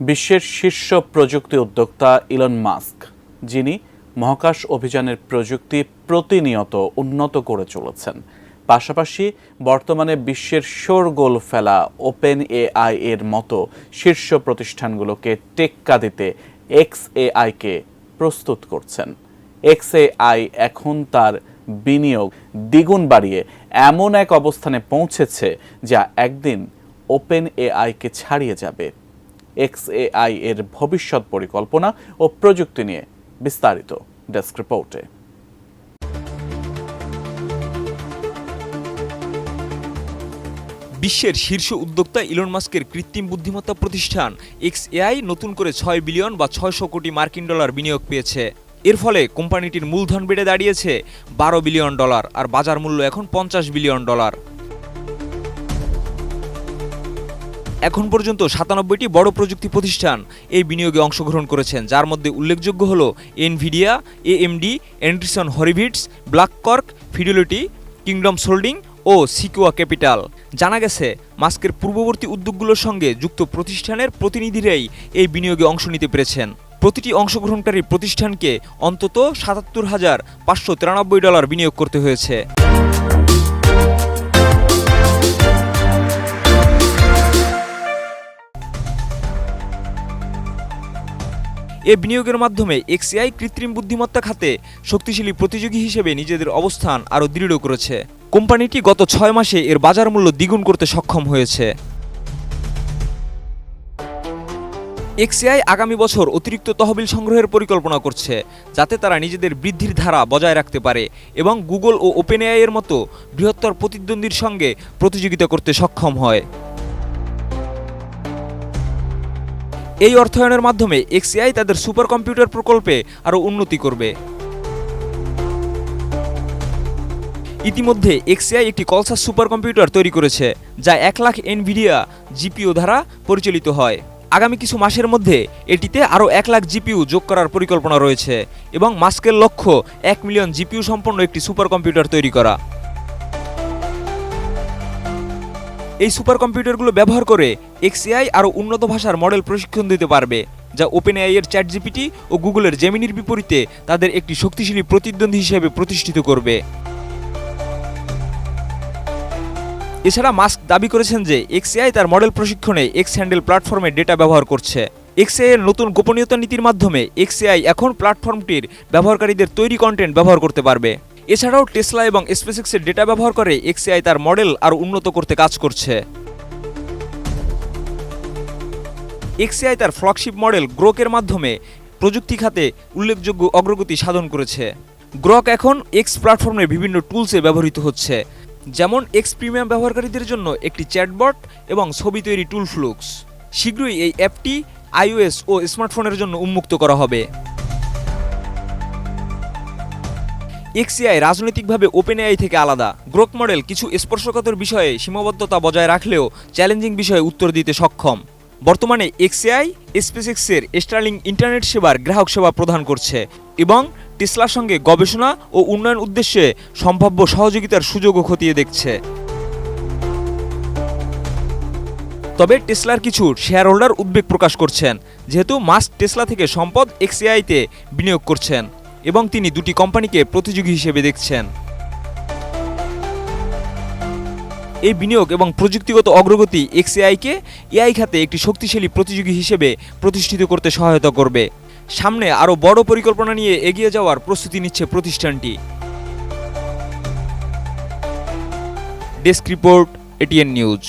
বিশ্বের শীর্ষ প্রযুক্তি উদ্যোক্তা ইলন মাস্ক, যিনি মহাকাশ অভিযানের প্রযুক্তি প্রতিনিয়ত উন্নত করে চলেছেন। পাশাপাশি বর্তমানে বিশ্বের শোরগোল ফেলা ওপেন এআই এর মতো শীর্ষ প্রতিষ্ঠানগুলোকে টেক্কা দিতে এক্স এআইকে প্রস্তুত করছেন। এক্স এক্সএআই এখন তার বিনিয়োগ দ্বিগুণ বাড়িয়ে এমন এক অবস্থানে পৌঁছেছে যা একদিন ওপেন এআইকে ছাড়িয়ে যাবে। এক্সএআই এর ভবিষ্যৎ পরিকল্পনা ও প্রযুক্তি নিয়ে বিস্তারিত ডেস্ক রিপোর্টে। বিশ্বের শীর্ষ উদ্যোক্তা ইলন মাস্কের কৃত্রিম বুদ্ধিমত্তা প্রতিষ্ঠান এক্স এআই নতুন করে ছয় বিলিয়ন বা ছয়শো কোটি মার্কিন ডলার বিনিয়োগ পেয়েছে। এর ফলে কোম্পানিটির মূলধন বেড়ে দাঁড়িয়েছে বারো বিলিয়ন ডলার আর বাজার মূল্য এখন পঞ্চাশ বিলিয়ন ডলার। এখন পর্যন্ত সাতানব্বইটি বড় প্রযুক্তি প্রতিষ্ঠান এই বিনিয়োগে অংশগ্রহণ করেছেন, যার মধ্যে উল্লেখযোগ্য হল Nvidia, AMD, Andreessen Horowitz BlackRock, Fidelity, Kingdom Holding ও সিকুয়া ক্যাপিটাল। জানা গেছে, মাস্কের পূর্ববর্তী উদ্যোগগুলোর সঙ্গে যুক্ত প্রতিষ্ঠানের প্রতিনিধিরাই এই বিনিয়োগে অংশ নিতে পেরেছেন। প্রতিটি অংশগ্রহণকারী প্রতিষ্ঠানকে অন্তত সাতাত্তর হাজার পাঁচশো ডলার বিনিয়োগ করতে হয়েছে। এ বিনিয়োগের মাধ্যমে এক্সিআই কৃত্রিম বুদ্ধিমত্তা খাতে শক্তিশালী প্রতিযোগী হিসেবে নিজেদের অবস্থান আরও দৃঢ় করেছে। কোম্পানিটি গত ছয় মাসে এর বাজার মূল্য দ্বিগুণ করতে সক্ষম হয়েছে। এক্সিআই আগামী বছর অতিরিক্ত তহবিল সংগ্রহের পরিকল্পনা করছে, যাতে তারা নিজেদের বৃদ্ধির ধারা বজায় রাখতে পারে এবং গুগল ও ওপেন এর মতো বৃহত্তর প্রতিদ্বন্দ্বীর সঙ্গে প্রতিযোগিতা করতে সক্ষম হয়। এই অর্থায়নের মাধ্যমে এক্সিআই তাদের সুপার কম্পিউটার প্রকল্পে আরও উন্নতি করবে। ইতিমধ্যে এক্সিআই একটি কলসাস সুপার কম্পিউটার তৈরি করেছে, যা এক লাখ এনভিডিয়া জিপিও দ্বারা পরিচালিত হয়। আগামী কিছু মাসের মধ্যে এটিতে আরও এক লাখ জিপিউ যোগ করার পরিকল্পনা রয়েছে এবং মাস্কের লক্ষ্য এক মিলিয়ন জিপিউ সম্পন্ন একটি সুপার কম্পিউটার তৈরি করা। এই সুপার কম্পিউটারগুলো ব্যবহার করে এক্সিআই আরও উন্নত ভাষার মডেল প্রশিক্ষণ দিতে পারবে, যা ওপেন এর চ্যাট জিপিটি ও গুগলের জেমিনির বিপরীতে তাদের একটি শক্তিশালী প্রতিদ্বন্দ্বী হিসেবে প্রতিষ্ঠিত করবে। এছাড়া মাস্ক দাবি করেছেন যে এক্সিআই তার মডেল প্রশিক্ষণে এক্স হ্যান্ডেল প্ল্যাটফর্মে ডেটা ব্যবহার করছে। এক্সিআই এর নতুন গোপনীয়তা নীতির মাধ্যমে এক্সিআই এখন প্ল্যাটফর্মটির ব্যবহারকারীদের তৈরি কন্টেন্ট ব্যবহার করতে পারবে। এছাড়াও টেসলা এবং স্পেসএক্সের ডেটা ব্যবহার করে এক্সিআই তার মডেল আরও উন্নত করতে কাজ করছে। এক্সিআই তার ফ্লগশিপ মডেল গ্রোকের মাধ্যমে প্রযুক্তি খাতে উল্লেখযোগ্য অগ্রগতি সাধন করেছে। গ্রক এখন এক্স প্ল্যাটফর্মের বিভিন্ন টুলসে ব্যবহৃত হচ্ছে, যেমন এক্স প্রিমিয়াম ব্যবহারকারীদের জন্য একটি চ্যাটবট এবং ছবি তৈরি টুল ফ্লুক্স। শীঘ্রই এই অ্যাপটি আইওএস ও স্মার্টফোনের জন্য উন্মুক্ত করা হবে। এক্সিআই রাজনৈতিকভাবে ওপেন এআই থেকে আলাদা। গ্রোথ মডেল কিছু স্পর্শকাতর বিষয়ে সীমাবদ্ধতা বজায় রাখলেও চ্যালেঞ্জিং বিষয়ে উত্তর দিতে সক্ষম। বর্তমানে এক্সিআই, স্পেসএক্সের স্টার্লিং ইন্টারনেট সেবার গ্রাহক সেবা প্রদান করছে এবং টেসলার সঙ্গে গবেষণা ও উন্নয়ন উদ্দেশ্যে সম্ভাব্য সহযোগিতার সুযোগও খতিয়ে দেখছে। তবে টেসলার কিছু শেয়ার হোল্ডার উদ্বেগ প্রকাশ করছেন, যেহেতু মাস্ক টেসলা থেকে সম্পদ এক্সিআইতে বিনিয়োগ করছেন। এবং তিনি দুটি কোম্পানিকে প্রতিযোগী হিসেবে দেখছেন। এই বিনিয়োগ এবং প্রযুক্তিগত অগ্রগতি এক্সিআইকে এআই খাতে একটি শক্তিশালী প্রতিযোগী হিসেবে প্রতিষ্ঠিত করতে সহায়তা করবে। সামনে আরও বড় পরিকল্পনা নিয়ে এগিয়ে যাওয়ার প্রস্তুতি নিচ্ছে প্রতিষ্ঠানটি। Desk report, ATN news.